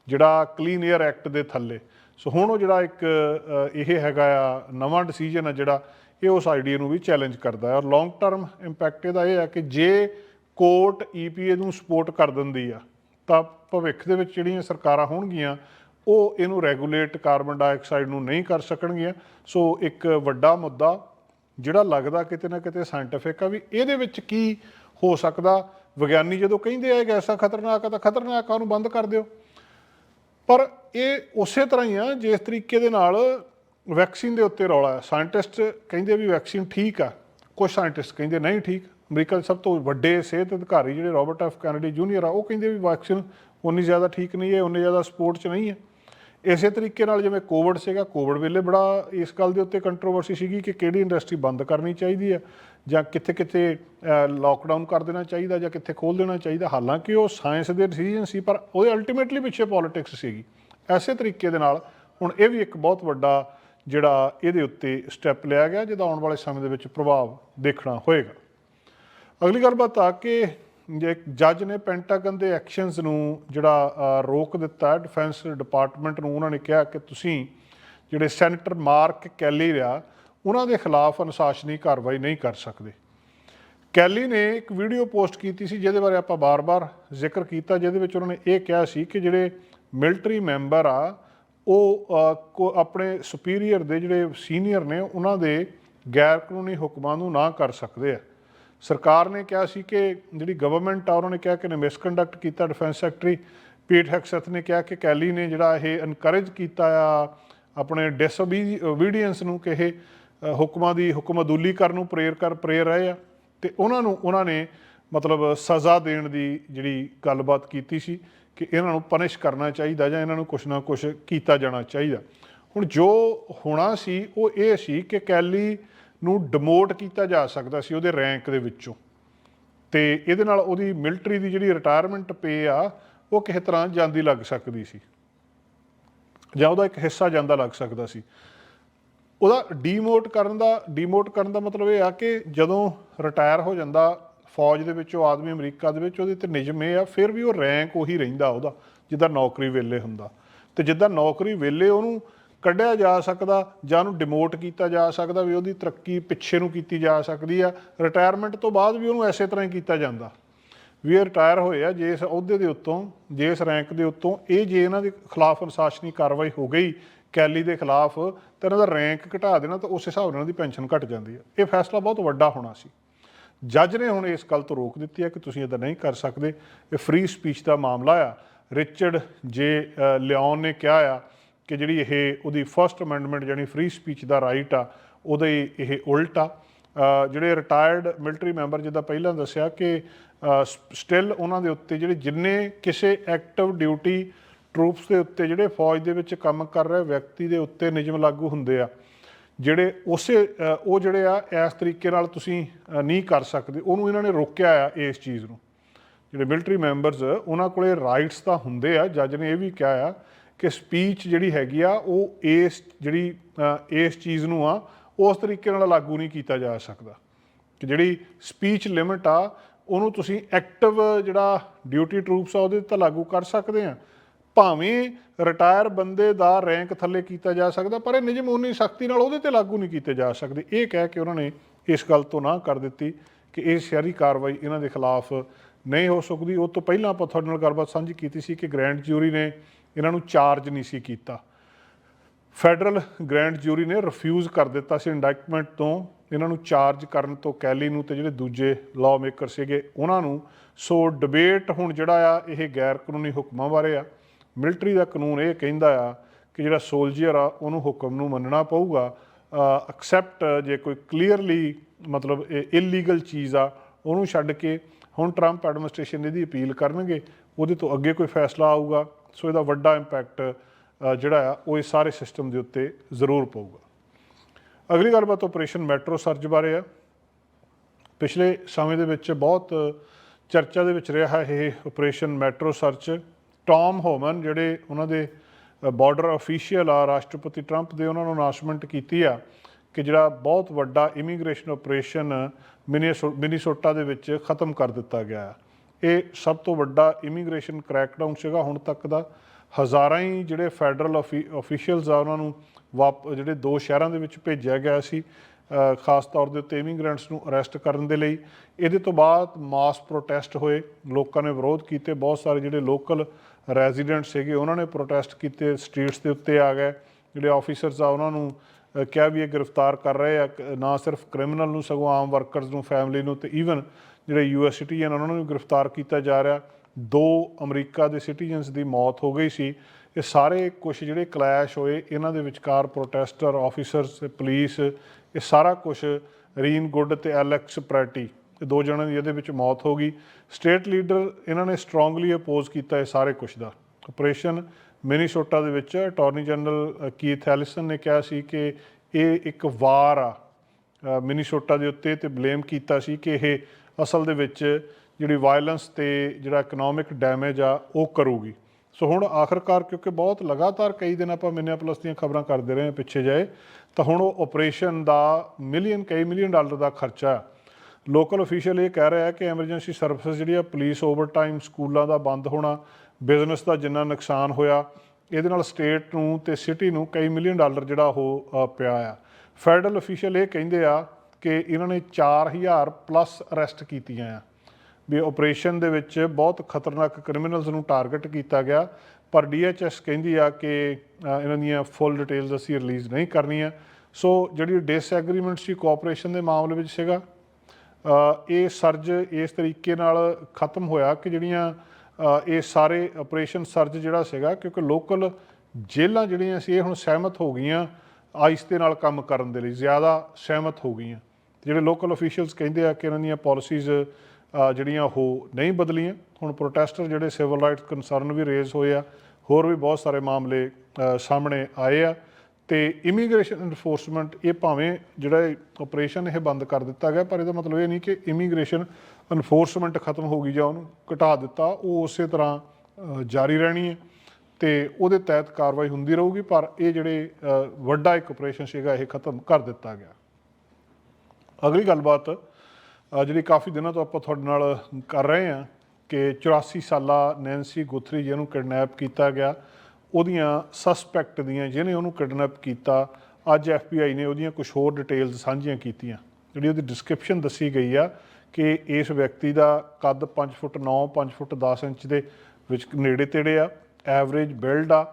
ਜਿਹੜਾ ਕਲੀਨ 에ਅਰ ਐਕਟ ਦੇ ਥੱਲੇ। ਸੋ ਹੁਣ ਉਹ ਜਿਹੜਾ ਇੱਕ ਇਹ ਹੈਗਾ ਆ, ਨਵਾਂ ਡਿਸੀਜਨ ਆ ਜਿਹੜਾ, ਇਹ ਉਸ ਆਈਡੀਆ ਨੂੰ ਵੀ ਚੈਲੰਜ ਕਰਦਾ ਹੈ। ਔਰ ਲੌਂਗ ਟਰਮ ਇੰਪੈਕਟ ਇਹਦਾ ਇਹ ਆ ਕਿ ਜੇ ਕੋਰਟ ਈਪੀਏ ਨੂੰ ਸਪੋਰਟ ਕਰ ਦਿੰਦੀ ਆ, ਤਾਂ ਭਵਿੱਖ ਦੇ ਵਿੱਚ ਜਿਹੜੀਆਂ ਸਰਕਾਰਾਂ ਹੋਣਗੀਆਂ, ਉਹ ਇਹਨੂੰ ਰੈਗੂਲੇਟ ਕਾਰਬਨ ਡਾਈਆਕਸਾਈਡ ਨੂੰ ਨਹੀਂ ਕਰ ਸਕਣਗੀਆਂ। ਸੋ ਇੱਕ ਵੱਡਾ ਮੁੱਦਾ ਜਿਹੜਾ ਲੱਗਦਾ ਕਿਤੇ ਨਾ ਕਿਤੇ ਸਾਇੰਟਿਫਿਕ ਆ ਵੀ ਇਹਦੇ ਵਿੱਚ ਕੀ ਹੋ ਸਕਦਾ? ਵਿਗਿਆਨੀ ਜਦੋਂ ਕਹਿੰਦੇ ਆ ਗੈਸਾਂ ਖਤਰਨਾਕ ਆ ਤਾਂ ਖਤਰਨਾਕ ਆ, ਉਹਨੂੰ ਬੰਦ ਕਰ ਦਿਓ। ਪਰ ਇਹ ਉਸੇ ਤਰ੍ਹਾਂ ਹੀ ਆ, ਜਿਸ ਤਰੀਕੇ ਦੇ ਨਾਲ ਵੈਕਸੀਨ ਦੇ ਉੱਤੇ ਰੌਲਾ ਹੈ। ਸਾਇੰਟਿਸਟ ਕਹਿੰਦੇ ਵੀ ਵੈਕਸੀਨ ਠੀਕ ਆ ਕੁਝ ਸਾਇੰਟਿਸਟ ਕਹਿੰਦੇ ਨਹੀਂ ਠੀਕ। ਅਮਰੀਕਾ ਦੇ ਸਭ ਤੋਂ ਵੱਡੇ ਸਿਹਤ ਅਧਿਕਾਰੀ ਜਿਹੜੇ ਰਾਬਰਟ ਐਫ ਕੈਨੇਡੀ ਜੂਨੀਅਰ ਆ, ਉਹ ਕਹਿੰਦੇ ਵੀ ਵੈਕਸੀਨ ਉਨੀ ਜ਼ਿਆਦਾ ਠੀਕ ਨਹੀਂ ਹੈ, ਉਨੀ ਜ਼ਿਆਦਾ ਸਪੋਰਟ 'ਚ ਨਹੀਂ ਹੈ। ਇਸੇ ਤਰੀਕੇ ਨਾਲ ਜਿਵੇਂ ਕੋਵਿਡ ਸੀਗਾ, ਕੋਵਿਡ ਵੇਲੇ ਬੜਾ ਇਸ ਗੱਲ ਦੇ ਉੱਤੇ ਕੰਟਰੋਵਰਸੀ ਸੀਗੀ ਕਿ ਕਿਹੜੀ ਇੰਡਸਟਰੀ ਬੰਦ ਕਰਨੀ ਚਾਹੀਦੀ ਹੈ ਜਾਂ ਕਿੱਥੇ ਕਿੱਥੇ ਲਾਕਡਾਊਨ ਕਰ ਦੇਣਾ ਚਾਹੀਦਾ ਜਾਂ ਕਿੱਥੇ ਖੋਲ ਦੇਣਾ ਚਾਹੀਦਾ। ਹਾਲਾਂਕਿ ਉਹ ਸਾਇੰਸ ਦੇ ਡਿਸੀਜਨ ਸੀ, ਪਰ ਉਹਦੇ ਅਲਟੀਮੇਟਲੀ ਪਿੱਛੇ ਪੋਲਿਟਿਕਸ ਸੀਗੀ। ਐਸੇ ਤਰੀਕੇ ਦੇ ਨਾਲ ਹੁਣ ਇਹ ਵੀ ਇੱਕ ਬਹੁਤ ਵੱਡਾ ਜਿਹੜਾ ਇਹਦੇ ਉੱਤੇ ਸਟੈਪ ਲਿਆ ਗਿਆ, ਜਿਹਦਾ ਆਉਣ ਵਾਲੇ ਸਮੇਂ ਦੇ ਵਿੱਚ ਪ੍ਰਭਾਵ ਦੇਖਣਾ ਹੋਏਗਾ। ਅਗਲੀ ਗੱਲਬਾਤ ਆ ਕਿ ਜੇ ਜੱਜ ਨੇ ਪੈਂਟਾਗਨ ਦੇ ਐਕਸ਼ਨਸ ਨੂੰ ਜਿਹੜਾ ਰੋਕ ਦਿੱਤਾ ਹੈ ਡਿਫੈਂਸ ਡਿਪਾਰਟਮੈਂਟ ਨੂੰ, ਉਹਨਾਂ ਨੇ ਕਿਹਾ ਕਿ ਤੁਸੀਂ ਜਿਹੜੇ ਸੈਨੇਟਰ ਮਾਰਕ ਕੈਲੀ ਰਿਆ ਉਹਨਾਂ ਦੇ ਖਿਲਾਫ ਅਨੁਸ਼ਾਸਨੀ ਕਾਰਵਾਈ ਨਹੀਂ ਕਰ ਸਕਦੇ। ਕੈਲੀ ਨੇ ਇੱਕ ਵੀਡੀਓ ਪੋਸਟ ਕੀਤੀ ਸੀ, ਜਿਹਦੇ ਬਾਰੇ ਆਪਾਂ ਬਾਰ-ਬਾਰ ਜ਼ਿਕਰ ਕੀਤਾ, ਜਿਹਦੇ ਵਿੱਚ ਉਹਨਾਂ ਨੇ ਇਹ ਕਿਹਾ ਸੀ ਕਿ ਜਿਹੜੇ ਮਿਲਟਰੀ ਮੈਂਬਰ ਆ, ਉਹ ਆਪਣੇ ਸੁਪੀਰੀਅਰ ਦੇ ਜਿਹੜੇ ਸੀਨੀਅਰ ਨੇ, ਉਹਨਾਂ ਦੇ ਗੈਰ ਕਾਨੂੰਨੀ ਹੁਕਮਾਂ ਨੂੰ ਨਾ ਕਰ ਸਕਦੇ ਆ। ਸਰਕਾਰ ਨੇ ਕਿਹਾ ਸੀ ਕਿ ਜਿਹੜੀ ਗਵਰਨਮੈਂਟ ਆ, ਉਹਨਾਂ ਨੇ ਕਿਹਾ ਕਿ ਨੇ ਮਿਸਕੰਡਕਟ ਕੀਤਾ ਡਿਫੈਂਸ ਸੈਕਟਰੀ ਪੀਟ ਹੈਕਸਥ ਨੇ ਕਿਹਾ ਕਿ ਕੈਲੀ ਨੇ ਜਿਹੜਾ ਇਹ ਐਨਕਰੇਜ ਕੀਤਾ ਆ, ਆਪਣੇ ਡਿਸਓਬੀਡੀਐਂਸ ਨੂੰ ਕਿ ਇਹ ਹੁਕਮਾਂ ਦੀ ਹੁਕਮਦੂਲੀ ਕਰਨ ਨੂੰ, ਪ੍ਰੇਰ ਕਰ, ਪ੍ਰੇਰ ਰਹੇ ਆ। ਤੇ ਉਹਨਾਂ ਨੂੰ, ਉਹਨਾਂ ਨੇ ਮਤਲਬ ਸਜ਼ਾ ਦੇਣ ਦੀ ਜਿਹੜੀ ਗੱਲਬਾਤ ਕੀਤੀ ਸੀ ਕਿ ਇਹਨਾਂ ਨੂੰ ਪਨਿਸ਼ ਕਰਨਾ ਚਾਹੀਦਾ ਜਾਂ ਇਹਨਾਂ ਨੂੰ ਕੁਛ ਨਾ ਕੁਛ ਕੀਤਾ ਜਾਣਾ ਚਾਹੀਦਾ। ਹੁਣ ਜੋ ਹੋਣਾ ਸੀ, ਉਹ ਇਹ ਸੀ ਕਿ ਕੈਲੀ ਨੂੰ ਡਿਮੋਟ ਕੀਤਾ ਜਾ ਸਕਦਾ ਸੀ ਉਹਦੇ ਰੈਂਕ ਦੇ ਵਿੱਚੋਂ। ਤੇ ਇਹਦੇ ਨਾਲ ਉਹਦੀ ਮਿਲਟਰੀ ਦੀ ਜਿਹੜੀ ਰਿਟਾਇਰਮੈਂਟ ਪੇ ਆ, ਉਹ ਕਿਸੇ ਤਰ੍ਹਾਂ ਜਾਂਦੀ ਲੱਗ ਸਕਦੀ ਸੀ। ਜਾਂ ਉਹਦਾ ਇੱਕ ਹਿੱਸਾ ਜਾਂਦਾ ਲੱਗ ਸਕਦਾ ਸੀ। ਉਹਦਾ ਡੀਮੋਟ ਕਰਨ ਦਾ ਡੀਮੋਟ ਕਰਨ ਦਾ ਮਤਲਬ ਇਹ ਆ ਕਿ ਜਦੋਂ ਰਿਟਾਇਰ ਹੋ ਜਾਂਦਾ, ਫੌਜ ਦੇ ਵਿੱਚੋਂ ਆਦਮੀ ਅਮਰੀਕਾ ਦੇ ਵਿੱਚ, ਉਹਦੇ ਤੇ ਨਿਯਮ ਇਹ ਆ, ਫਿਰ ਵੀ ਉਹ ਰੈਂਕ ਉਹੀ ਰਹਿੰਦਾ ਉਹਦਾ, ਜਿੱਦਾਂ ਨੌਕਰੀ ਵੇਲੇ ਹੁੰਦਾ। ਤੇ ਜਿੱਦਾਂ ਨੌਕਰੀ ਵੇਲੇ ਉਹਨੂੰ ਕੱਢਿਆ ਜਾ ਸਕਦਾ ਜਾਂ ਉਹਨੂੰ ਡਿਮੋਟ ਕੀਤਾ ਜਾ ਸਕਦਾ ਵੀ ਉਹਦੀ ਤਰੱਕੀ ਪਿੱਛੇ ਨੂੰ ਕੀਤੀ ਜਾ ਸਕਦੀ ਆ ਰਿਟਾਇਰਮੈਂਟ ਤੋਂ ਬਾਅਦ ਵੀ ਉਹਨੂੰ ਐਸੇ ਤਰ੍ਹਾਂ ਹੀ ਕੀਤਾ ਜਾਂਦਾ। ਵੀ ਇਹ ਰਿਟਾਇਰ ਹੋਏ ਆ ਜੇ ਇਸ ਅਹੁਦੇ ਦੇ ਉੱਤੋਂ ਜੇ ਇਸ ਰੈਂਕ ਦੇ ਉੱਤੋਂ ਇਹ ਜੇ ਇਹਨਾਂ ਦੇ ਖਿਲਾਫ ਅਨੁਸ਼ਾਸਨੀ ਕਾਰਵਾਈ ਹੋ ਗਈ ਕੈਲੀ ਦੇ ਖਿਲਾਫ ਤਾਂ ਇਹਨਾਂ ਦਾ ਰੈਂਕ ਘਟਾ ਦੇਣਾ ਤਾਂ ਉਸ ਹਿਸਾਬ ਨਾਲ ਇਹਨਾਂ ਦੀ ਪੈਨਸ਼ਨ ਘਟ ਜਾਂਦੀ ਹੈ ਇਹ ਫੈਸਲਾ ਬਹੁਤ ਵੱਡਾ ਹੋਣਾ ਸੀ। ਜੱਜ ਨੇ ਹੁਣ ਇਸ ਗੱਲ ਤੋਂ ਰੋਕ ਦਿੱਤੀ ਹੈ ਕਿ ਤੁਸੀਂ ਇਦਾਂ ਨਹੀਂ ਕਰ ਸਕਦੇ। ਇਹ ਫ੍ਰੀ ਸਪੀਚ ਦਾ ਮਾਮਲਾ ਆ। ਰਿਚਰਡ ਜੇ ਅ, ਲਿਓਨ ਨੇ ਕਿਹਾ ਆ ਕਿ ਜਿਹੜੀ ਇਹ ਉਹਦੀ ਫਰਸਟ ਅਮੈਂਡਮੈਂਟ ਜਾਨੀ ਫ੍ਰੀ ਸਪੀਚ ਦਾ ਰਾਈਟ ਆ, ਉਹਦੇ ਇਹ ਉਲਟ ਆ। ਜਿਹੜੇ ਰਿਟਾਇਰਡ ਮਿਲਟਰੀ ਮੈਂਬਰ ਜਿੱਦਾਂ ਪਹਿਲਾਂ ਦੱਸਿਆ ਕਿ ਸਟਿਲ ਉਹਨਾਂ ਦੇ ਉੱਤੇ ਜਿਹੜੇ ਜਿੰਨੇ ਕਿਸੇ ਐਕਟਿਵ ਡਿਊਟੀ ਟਰੂਪਸ ਦੇ ਉੱਤੇ ਜਿਹੜੇ ਫੌਜ ਦੇ ਵਿੱਚ ਕੰਮ ਕਰ ਰਹੇ ਵਿਅਕਤੀ ਦੇ ਉੱਤੇ ਨਿਯਮ ਲਾਗੂ ਹੁੰਦੇ ਆ, ਜਿਹੜੇ ਉਸੇ ਉਹ ਜਿਹੜੇ ਆ, ਇਸ ਤਰੀਕੇ ਨਾਲ ਤੁਸੀਂ ਨਹੀਂ ਕਰ ਸਕਦੇ। ਉਹਨੂੰ ਇਹਨਾਂ ਨੇ ਰੋਕਿਆ ਆ ਇਸ ਚੀਜ਼ ਨੂੰ। ਜਿਹੜੇ ਮਿਲਟਰੀ ਮੈਂਬਰਸ ਉਹਨਾਂ ਕੋਲੇ ਰਾਈਟਸ ਤਾਂ ਹੁੰਦੇ ਆ, ਜੱਜ ਨੇ ਇਹ ਵੀ ਕਿਹਾ ਆ ਕਿ ਸਪੀਚ ਜਿਹੜੀ ਹੈਗੀ ਆ, ਉਹ ਇਸ ਜਿਹੜੀ ਇਸ ਚੀਜ਼ ਨੂੰ ਆ, ਉਸ ਤਰੀਕੇ ਨਾਲ ਲਾਗੂ ਨਹੀਂ ਕੀਤਾ ਜਾ ਸਕਦਾ। ਕਿ ਜਿਹੜੀ ਸਪੀਚ ਲਿਮਿਟ ਆ, ਉਹਨੂੰ ਤੁਸੀਂ ਐਕਟਿਵ ਜਿਹੜਾ ਡਿਊਟੀ ਟਰੂਪਸ ਆ, ਉਹਦੇ ਤੇ ਤਾਂ ਲਾਗੂ ਕਰ ਸਕਦੇ ਆ। ਭਾਵੇਂ ਰਿਟਾਇਰ ਬੰਦੇ ਦਾ ਰੈਂਕ ਥੱਲੇ ਕੀਤਾ ਜਾ ਸਕਦਾ, ਪਰ ਇਹ ਨਿਯਮ ਉਨੀ ਸਖਤੀ ਨਾਲ ਉਹਦੇ ਤੇ ਲਾਗੂ ਨਹੀਂ ਕੀਤੇ ਜਾ ਸਕਦੇ। ਇਹ ਕਹਿ ਕੇ ਉਹਨਾਂ ਨੇ ਇਸ ਗੱਲ ਤੋਂ ਨਾ ਕਰ ਦਿੱਤੀ ਕਿ ਇਹ ਸ਼ਹਿਰੀ ਕਾਰਵਾਈ ਇਹਨਾਂ ਦੇ ਖਿਲਾਫ ਨਹੀਂ ਹੋ ਸਕਦੀ। ਉਹ ਤੋਂ ਪਹਿਲਾਂ ਆਪਾਂ ਤੁਹਾਡੇ ਨਾਲ ਗੱਲਬਾਤ ਸਾਂਝੀ ਕੀਤੀ ਸੀ ਕਿ ਗ੍ਰੈਂਡ ਜਿਊਰੀ ਨੇ ਇਹਨਾਂ ਨੂੰ ਚਾਰਜ ਨਹੀਂ ਸੀ ਕੀਤਾ। ਫੈਡਰਲ ਗ੍ਰੈਂਡ ਜਿਊਰੀ ਨੇ ਰਿਫਿਊਜ਼ ਕਰ ਦਿੱਤਾ ਸੀ ਇੰਡਾਈਕਮੈਂਟ ਤੋਂ। ਇਹਨਾਂ ਨੂੰ ਚਾਰਜ ਕਰਨ ਤੋਂ ਕੈਲੀ ਨੂੰ ਤੇ ਜਿਹੜੇ ਦੂਜੇ ਲਾਅ ਮੇਕਰ ਸੀਗੇ, ਉਹਨਾਂ ਨੂੰ। ਸੋ ਡਿਬੇਟ ਹੁਣ ਜਿਹੜਾ ਆ, ਇਹ ਗੈਰ ਕਾਨੂੰਨੀ ਹੁਕਮਾਂ ਬਾਰੇ ਆ। ਮਿਲਟਰੀ ਦਾ ਕਾਨੂੰਨ ਇਹ ਕਹਿੰਦਾ ਆ ਕਿ ਜਿਹੜਾ ਸੋਲਜੀਅਰ ਆ, ਉਹਨੂੰ ਹੁਕਮ ਨੂੰ ਮੰਨਣਾ ਪਊਗਾ। ਐਕਸੈਪਟ ਜੇ ਕੋਈ ਕਲੀਅਰਲੀ ਮਤਲਬ ਇਲੀਗਲ ਚੀਜ਼ ਆ, ਉਹਨੂੰ ਛੱਡ ਕੇ ਹੁਣ ਟਰੰਪ ਐਡਮਿਨਿਸਟ੍ਰੇਸ਼ਨ ਇਹਦੀ ਅਪੀਲ ਕਰਨਗੇ, ਉਹਦੇ ਤੋਂ ਅੱਗੇ ਕੋਈ ਫੈਸਲਾ ਆਊਗਾ। ਸੋ ਇਹਦਾ ਵੱਡਾ ਇੰਪੈਕਟ ਜਿਹੜਾ ਆ, ਉਹ ਇਸ ਸਾਰੇ ਸਿਸਟਮ ਦੇ ਉੱਤੇ ਜ਼ਰੂਰ ਪਊਗਾ। ਅਗਲੀ ਗੱਲਬਾਤ ਆਪਰੇਸ਼ਨ ਮੈਟਰੋ ਸਰਜ ਬਾਰੇ ਆ। ਪਿਛਲੇ ਸਮੇਂ ਦੇ ਵਿੱਚ ਬਹੁਤ ਚਰਚਾ ਦੇ ਵਿੱਚ ਰਿਹਾ ਇਹ operation metro search Tom Homan ਜਿਹੜੇ ਉਹਨਾਂ ਦੇ ਬਾਰਡਰ ਅਫੀਸ਼ੀਅਲ ਆ, ਰਾਸ਼ਟਰਪਤੀ ਟਰੰਪ ਦੇ, ਉਹਨਾਂ ਨੂੰ ਅਨਾਉਂਸਮੈਂਟ ਕੀਤੀ ਆ ਕਿ ਜਿਹੜਾ ਬਹੁਤ ਵੱਡਾ ਇਮੀਗ੍ਰੇਸ਼ਨ ਆਪਰੇਸ਼ਨ ਮਿਨੀਸੋਟਾ ਦੇ ਵਿੱਚ ਖਤਮ ਕਰ ਦਿੱਤਾ ਗਿਆ। ਹੈ ਇਹ ਸਭ ਤੋਂ ਵੱਡਾ ਇਮੀਗ੍ਰੇਸ਼ਨ ਕ੍ਰੈਕਡਾਊਨ ਸੀਗਾ, ਹੁਣ ਤੱਕ ਦਾ। ਹਜ਼ਾਰਾਂ ਹੀ ਜਿਹੜੇ ਫੈਡਰਲ ਅਫੀਸ਼ੀਅਲਸ ਆ, ਉਹਨਾਂ ਨੂੰ ਵਾਪ, ਜਿਹੜੇ ਦੋ ਸ਼ਹਿਰਾਂ ਦੇ ਵਿੱਚ ਭੇਜਿਆ ਗਿਆ ਸੀ ਖਾਸ ਤੌਰ ਦੇ ਉੱਤੇ ਇਮੀਗ੍ਰੈਂਟਸ ਨੂੰ ਅਰੈਸਟ ਕਰਨ ਦੇ ਲਈ। ਇਹਦੇ ਤੋਂ ਬਾਅਦ ਮਾਸ ਪ੍ਰੋਟੈਸਟ ਹੋਏ, ਲੋਕਾਂ ਨੇ ਵਿਰੋਧ ਕੀਤੇ, ਬਹੁਤ ਸਾਰੇ ਜਿਹੜੇ ਲੋਕਲ ਰੈਜ਼ੀਡੈਂਟ ਸੀਗੇ, ਉਹਨਾਂ ਨੇ ਪ੍ਰੋਟੈਸਟ ਕੀਤੇ ਸਟਰੀਟਸ ਦੇ ਉੱਤੇ ਆ ਗਏ। ਜਿਹੜੇ ਆਫੀਸਰਸ ਆ, ਉਹਨਾਂ ਨੂੰ ਕਿਹਾ ਵੀ ਇਹ ਗ੍ਰਿਫਤਾਰ ਕਰ ਰਹੇ ਆ ਨਾ ਸਿਰਫ ਕ੍ਰਿਮੀਨਲ ਨੂੰ, ਸਗੋਂ ਆਮ ਵਰਕਰਸ ਨੂੰ, ਫੈਮਿਲੀ ਨੂੰ ਤੇ ਈਵਨ ਜਿਹੜੇ ਯੂਐਸ ਸਿਟੀਜ਼ਨ ਉਹਨਾਂ ਨੂੰ ਵੀ ਗ੍ਰਿਫਤਾਰ ਕੀਤਾ ਜਾ ਰਿਹਾ। ਦੋ ਅਮਰੀਕਾ ਦੇ ਸਿਟੀਜ਼ਨਸ ਦੀ ਮੌਤ ਹੋ ਗਈ ਸੀ। ਇਹ ਸਾਰੇ ਕੁਝ ਜਿਹੜੇ ਕਲੈਸ਼ ਹੋਏ, ਇਹਨਾਂ ਦੇ ਵਿਚਕਾਰ ਪ੍ਰੋਟੈਸਟਰ ਆਫੀਸਰਸ ਤੇ ਪੁਲਿਸ ਇਹ ਸਾਰਾ ਕੁਝ ਰੀਨ ਗੁੱਡ ਤੇ ਐਲੈਕਸ ਪ੍ਰੈਟੀ, ਇਹ ਦੋ ਜਣਾਂ ਦੀ ਇਹਦੇ ਵਿੱਚ ਮੌਤ ਹੋ ਗਈ। ਸਟੇਟ ਲੀਡਰ ਇਹਨਾਂ ਨੇ ਸਟਰੋਂਗਲੀ ਅਪੋਜ਼ ਕੀਤਾ ਇਹ ਸਾਰੇ ਕੁਝ ਦਾ। ਆਪਰੇਸ਼ਨ ਮਿਨੀਸੋਟਾ ਦੇ ਵਿੱਚ ਅਟਾਰਨੀ ਜਨਰਲ ਕੀਥ ਐਲਿਸਨ ਨੇ ਕਿਹਾ ਸੀ ਕਿ ਇਹ ਇੱਕ ਵਾਰ ਆ ਮਿਨੀਸੋਟਾ ਦੇ ਉੱਤੇ ਤੇ ਬਲੇਮ ਕੀਤਾ ਸੀ ਕਿ ਇਹ ਅਸਲ ਦੇ ਵਿੱਚ ਜਿਹੜੀ ਵਾਇਲੈਂਸ ਤੇ ਜਿਹੜਾ ਇਕਨੋਮਿਕ ਡੈਮੇਜ ਆ, ਉਹ ਕਰੂਗੀ। ਸੋ ਹੁਣ ਆਖਰਕਾਰ ਕਿਉਂਕਿ ਬਹੁਤ ਲਗਾਤਾਰ ਕਈ ਦਿਨ ਆਪਾਂ ਮਿਨੀਆਪੋਲਿਸ ਦੀਆਂ ਖਬਰਾਂ ਕਰਦੇ ਰਹੇ ਹਾਂ ਪਿੱਛੇ ਜਾਏ, ਤਾਂ ਹੁਣ ਉਹ ਆਪਰੇਸ਼ਨ ਦਾ ਮਿਲੀਅਨ ਕਈ ਮਿਲੀਅਨ ਡਾਲਰ ਦਾ ਖਰਚਾ ਹੈ। ਲੋਕਲ ਅਫੀਸ਼ੀਅਲ ਇਹ ਕਹਿ ਰਿਹਾ ਹੈ ਕਿ ਐਮਰਜੈਂਸੀ ਸਰਵਿਸ ਜਿਹੜੀ ਆ ਪੁਲਿਸ ਓਵਰਟਾਈਮ ਸਕੂਲਾਂ ਦਾ ਬੰਦ ਹੋਣਾ ਬਿਜ਼ਨਸ ਦਾ ਜਿੰਨਾ ਨੁਕਸਾਨ ਹੋਇਆ, ਇਹਦੇ ਨਾਲ ਸਟੇਟ ਨੂੰ ਤੇ ਸਿਟੀ ਨੂੰ ਕਈ ਮਿਲੀਅਨ ਡਾਲਰ ਜਿਹੜਾ ਉਹ ਪਿਆ ਆ। ਫੈਡਰਲ ਅਫੀਸ਼ੀਅਲ ਇਹ ਕਹਿੰਦੇ ਆ ਕਿ ਇਹਨਾਂ ਨੇ 4000 ਪਲੱਸ ਅਰੈਸਟ ਕੀਤੀਆਂ ਆ। ਵੀ ਆਪਰੇਸ਼ਨ ਦੇ ਵਿੱਚ ਬਹੁਤ ਖਤਰਨਾਕ ਕ੍ਰਿਮੀਨਲਸ ਨੂੰ ਟਾਰਗੇਟ ਕੀਤਾ ਗਿਆ, ਪਰ ਡੀਐਚਐਸ ਕਹਿੰਦੀ ਆ ਕਿ ਇਹਨਾਂ ਦੀਆਂ ਫੁੱਲ ਡਿਟੇਲਸ ਅਸੀਂ ਰਿਲੀਜ਼ ਨਹੀਂ ਕਰਨੀਆਂ। ਸੋ ਜਿਹੜੀ ਡਿਸਐਗਰੀਮੈਂਟ ਸੀ ਕੋਆਪਰੇਸ਼ਨ ਦੇ ਮਾਮਲੇ ਵਿੱਚ ਸੀਗਾ ਇਹ ਸਰਜ ਇਸ ਤਰੀਕੇ ਨਾਲ ਖਤਮ ਹੋਇਆ ਕਿ ਜਿਹੜੀਆਂ ਇਹ ਸਾਰੇ ਆਪਰੇਸ਼ਨ ਸਰਜ ਜਿਹੜਾ ਸੀਗਾ, ਕਿਉਂਕਿ ਲੋਕਲ ਜੇਲ੍ਹਾਂ ਜਿਹੜੀਆਂ ਸੀ, ਇਹ ਹੁਣ ਸਹਿਮਤ ਹੋ ਗਈਆਂ ਆਈਸ ਦੇ ਨਾਲ ਕੰਮ ਕਰਨ ਦੇ ਲਈ, ਜ਼ਿਆਦਾ ਸਹਿਮਤ ਹੋ ਗਈਆਂ। ਜਿਹੜੇ ਲੋਕਲ ਅਫੀਸ਼ੀਅਲਸ ਕਹਿੰਦੇ ਆ ਕਿ ਇਹਨਾਂ ਦੀਆਂ ਪਾਲਿਸੀਜ਼ ਜਿਹੜੀਆਂ ਉਹ ਨਹੀਂ ਬਦਲੀਆਂ, ਹੁਣ ਪ੍ਰੋਟੈਸਟਰ ਜਿਹੜੇ ਸਿਵਲ ਰਾਈਟਸ ਕੰਸਰਨ ਵੀ ਰੇਜ਼ ਹੋਏ ਆ, ਹੋਰ ਵੀ ਬਹੁਤ ਸਾਰੇ ਮਾਮਲੇ ਸਾਹਮਣੇ ਆਏ ਆ। ਤੇ ਇਮੀਗ੍ਰੇਸ਼ਨ ਐਨਫੋਰਸਮੈਂਟ ਇਹ ਭਾਵੇਂ ਜਿਹੜਾ ਆਪਰੇਸ਼ਨ ਇਹ ਬੰਦ ਕਰ ਦਿੱਤਾ ਗਿਆ, ਪਰ ਇਹਦਾ ਮਤਲਬ ਇਹ ਨਹੀਂ ਕਿ ਇਮੀਗ੍ਰੇਸ਼ਨ ਇਨਫੋਰਸਮੈਂਟ ਖਤਮ ਹੋ ਗਈ ਜਾਂ ਉਹਨੂੰ ਘਟਾ ਦਿੱਤਾ, ਉਹ ਉਸੇ ਤਰ੍ਹਾਂ ਜਾਰੀ ਰਹਿਣੀ ਹੈ ਤੇ ਉਹਦੇ ਤਹਿਤ ਕਾਰਵਾਈ ਹੁੰਦੀ ਰਹੂਗੀ, ਪਰ ਇਹ ਜਿਹੜੇ ਵੱਡਾ ਇੱਕ ਆਪਰੇਸ਼ਨ ਸੀਗਾ, ਇਹ ਖਤਮ ਕਰ ਦਿੱਤਾ ਗਿਆ। ਅਗਲੀ ਗੱਲਬਾਤ ਜਿਹੜੀ ਕਾਫੀ ਦਿਨਾਂ ਤੋਂ ਆਪਾਂ ਤੁਹਾਡੇ ਨਾਲ ਕਰ ਰਹੇ ਹਾਂ ਕਿ 84 ਸਾਲਾ ਨੈਂਸੀ ਗੁਥਰੀ ਜਿਹਨੂੰ ਕਿਡਨੈਪ ਕੀਤਾ ਗਿਆ, ਉਹਦੀਆਂ ਸਸਪੈਕਟ ਦੀਆਂ ਜਿਹਨੇ ਉਹਨੂੰ ਕਿਡਨੈਪ ਕੀਤਾ, ਅੱਜ ਐਫਬੀਆਈ ਨੇ ਉਹਦੀਆਂ ਕੁਝ ਹੋਰ ਡਿਟੇਲਸ ਸਾਂਝੀਆਂ ਕੀਤੀਆਂ, ਜਿਹੜੀ ਉਹਦੀ ਡਿਸਕ੍ਰਿਪਸ਼ਨ ਦੱਸੀ ਗਈ ਆ ਕਿ ਇਸ ਵਿਅਕਤੀ ਦਾ ਕੱਦ 5 ਫੁੱਟ 9 5 ਫੁੱਟ 10 ਇੰਚ ਦੇ ਵਿੱਚ ਨੇੜੇ ਤੇੜੇ ਆ ਐਵਰੇਜ ਬਿਲਡ ਆ,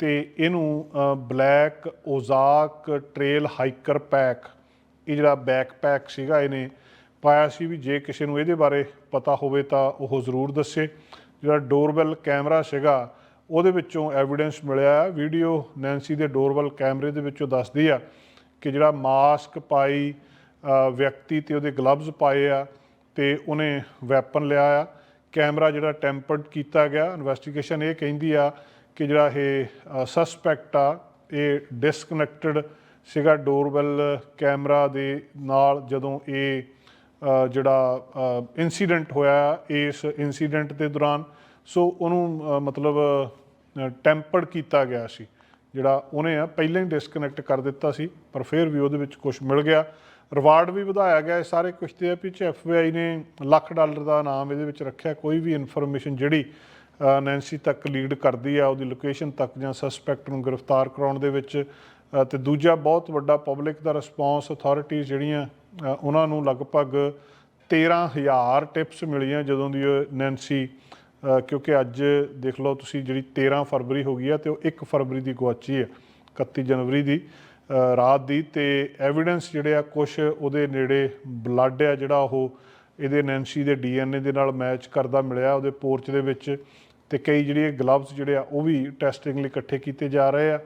ਤੇ ਇਹਨੂੰ black Ozark trail hiker pack ਇਹ ਜਿਹੜਾ ਬੈਕਪੈਕ ਸੀਗਾ ਇਹਨੇ ਪਾਇਆ ਸੀ ਵੀ ਜੇ ਕਿਸੇ ਨੂੰ ਇਹਦੇ ਬਾਰੇ ਪਤਾ ਹੋਵੇ ਤਾਂ ਉਹ ਜ਼ਰੂਰ ਦੱਸੇ। ਜਿਹੜਾ ਡੋਰਬੈਲ ਕੈਮਰਾ ਸੀਗਾ, ਉਹਦੇ ਵਿੱਚੋਂ ਐਵੀਡੈਂਸ ਮਿਲਿਆ ਹੈ ਵੀਡੀਓ ਨੈਂਸੀ ਦੇ ਡੋਰਬੈਲ ਕੈਮਰੇ ਦੇ ਵਿੱਚੋਂ ਦੱਸਦੀ ਆ ਕਿ ਜਿਹੜਾ ਮਾਸਕ ਪਾਈ ਵਿਅਕਤੀ ਤੇ ਉਹਦੇ ਗਲਵਜ਼ ਪਾਏ ਆ ਤੇ ਉਹਨੇ ਵੈਪਨ ਲਿਆ ਆ। ਕੈਮਰਾ ਜਿਹੜਾ ਟੈਂਪਰਡ ਕੀਤਾ ਗਿਆ। ਇਨਵੈਸਟੀਗੇਸ਼ਨ ਇਹ ਕਹਿੰਦੀ ਆ ਕਿ ਜਿਹੜਾ ਇਹ ਸਸਪੈਕਟ ਆ, ਇਹ ਡਿਸਕਨੈਕਟਡ ਸੀਗਾ ਡੋਰਬੈਲ ਕੈਮਰਾ ਦੇ ਨਾਲ ਜਦੋਂ ਇਹ ਜਿਹੜਾ ਇਨਸੀਡੈਂਟ ਹੋਇਆ ਇਸ ਇਨਸੀਡੈਂਟ ਦੇ ਦੌਰਾਨ। ਸੋ ਉਹਨੂੰ ਮਤਲਬ ਟੈਂਪਰਡ ਕੀਤਾ ਗਿਆ ਸੀ। ਜਿਹੜਾ ਉਹਨੇ ਆ, ਪਹਿਲਾਂ ਹੀ ਡਿਸਕਨੈਕਟ ਕਰ ਦਿੱਤਾ ਸੀ, ਪਰ ਫਿਰ ਵੀ ਉਹਦੇ ਵਿੱਚ ਕੁਝ ਮਿਲ ਗਿਆ। ਰਿਵਾਰਡ ਵੀ ਵਧਾਇਆ ਗਿਆ ਇਹ ਸਾਰੇ ਕੁਝ ਦੇ ਪਿੱਛੇ ਐਫਬੀਆਈ ਨੇ ਲੱਖ ਡਾਲਰ ਦਾ ਨਾਮ ਇਹਦੇ ਵਿੱਚ ਰੱਖਿਆ। ਕੋਈ ਵੀ ਇਨਫੋਰਮੇਸ਼ਨ ਜਿਹੜੀ ਅ, ਨੈਂਸੀ ਤੱਕ ਲੀਡ ਕਰਦੀ ਆ ਉਹਦੀ ਲੋਕੇਸ਼ਨ ਤੱਕ ਜਾਂ ਸਸਪੈਕਟ ਨੂੰ ਗ੍ਰਿਫਤਾਰ ਕਰਾਉਣ ਦੇ ਵਿੱਚ ਅ, ਤੇ ਦੂਜਾ ਬਹੁਤ ਵੱਡਾ ਪਬਲਿਕ ਦਾ ਰਿਸਪੌਂਸ ਅਥਾਰਟੀਜ਼ ਜਿਹੜੀਆਂ ਉਹਨਾਂ ਨੂੰ ਲਗਭਗ 13000 ਟਿਪਸ ਮਿਲੀਆਂ ਜਦੋਂ ਦੀ ਇਹ ਨੈਂਸੀ ਕਿਉਂਕਿ ਅੱਜ ਦੇਖ ਲਓ ਤੁਸੀਂ ਜਿਹੜੀ 13 ਫਰਵਰੀ ਹੋ ਗਈ ਆ ਤੇ ਉਹ 1 ਫਰਵਰੀ ਦੀ ਗੁਆਚੀ ਹੈ 31 ਜਨਵਰੀ ਦੀ। ਰਾਤ ਦੀ ਤੇ ਐਵੀਡੈਂਸ ਜਿਹੜੇ ਆ ਕੁਝ ਉਹਦੇ ਨੇੜੇ ਬਲੱਡ ਆ ਜਿਹੜਾ ਉਹ ਇਹਦੇ ਨੈਂਸੀ ਦੇ ਡੀਐਨਏ ਦੇ ਨਾਲ ਮੈਚ ਕਰਦਾ ਮਿਲਿਆ ਉਹਦੇ ਪੋਰਚ ਦੇ ਵਿੱਚ ਤੇ ਕਈ ਜਿਹੜੇ ਗਲਵਜ਼ ਜਿਹੜੇ ਆ ਉਹ ਵੀ ਟੈਸਟਿੰਗ ਲਈ ਇਕੱਠੇ ਕੀਤੇ ਜਾ ਰਹੇ ਆ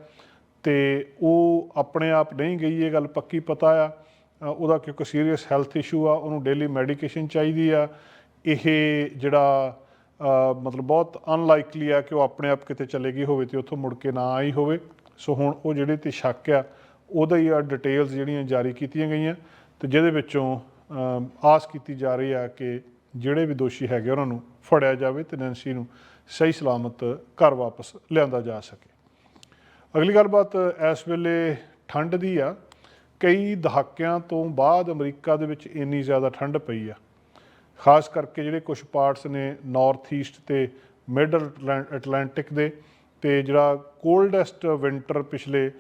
ਤੇ ਉਹ ਆਪਣੇ ਆਪ ਨਹੀਂ ਗਈ ਇਹ ਗੱਲ ਪੱਕੀ ਪਤਾ ਆ। ਉਹਦਾ ਕਿਉਂਕਿ ਸੀਰੀਅਸ ਹੈਲਥ ਇਸ਼ੂ ਆ, ਉਹਨੂੰ ਡੇਲੀ ਮੈਡੀਕੇਸ਼ਨ ਚਾਹੀਦੀ ਆ। ਇਹ ਜਿਹੜਾ ਮਤਲਬ ਬਹੁਤ ਅਨਲਾਈਕਲੀ ਆ ਕਿ ਉਹ ਆਪਣੇ ਆਪ ਕਿਤੇ ਚਲੇ ਗਈ ਹੋਵੇ ਤੇ ਉੱਥੋਂ ਮੁੜ ਕੇ ਨਾ ਆਈ ਹੋਵੇ। ਸੋ ਹੁਣ ਉਹ ਜਿਹੜੇ ਤੇ ਸ਼ੱਕ ਆ ਉਹਦਾ ਹੀ ਆ ਡਿਟੇਲਸ ਜਿਹੜੀਆਂ ਜਾਰੀ ਕੀਤੀਆਂ ਗਈਆਂ ਤੇ ਜਿਹਦੇ ਵਿੱਚੋਂ ਆਸ ਕੀਤੀ ਜਾ ਰਹੀ ਆ ਕਿ ਜਿਹੜੇ ਵੀ ਦੋਸ਼ੀ ਹੈਗੇ ਉਹਨਾਂ ਨੂੰ ਫੜਿਆ ਜਾਵੇ ਤੇ ਨੈਂਸੀ ਨੂੰ ਸਹੀ ਸਲਾਮਤ ਘਰ ਵਾਪਸ ਲਿਆਂਦਾ ਜਾ ਸਕੇ। ਅਗਲੀ ਗੱਲਬਾਤ ਇਸ ਵੇਲੇ ਠੰਡ ਦੀ ਆ। ਕਈ ਦਹਾਕਿਆਂ ਤੋਂ ਬਾਅਦ ਅਮਰੀਕਾ ਦੇ ਵਿੱਚ ਇੰਨੀ ਜ਼ਿਆਦਾ ਠੰਡ ਪਈ ਆ। ਖਾਸ ਕਰਕੇ ਜਿਹੜੇ ਕੁਝ ਪਾਰਟਸ ਨੇ ਨਾਰਥ ਈਸਟ ਤੇ ਮਿਡਲ ਅਟਲਾਂਟਿਕ ਦੇ ਤੇ ਜਿਹੜਾ ਕੋਲਡੈਸਟ ਵਿੰਟਰ ਪਿਛਲੇ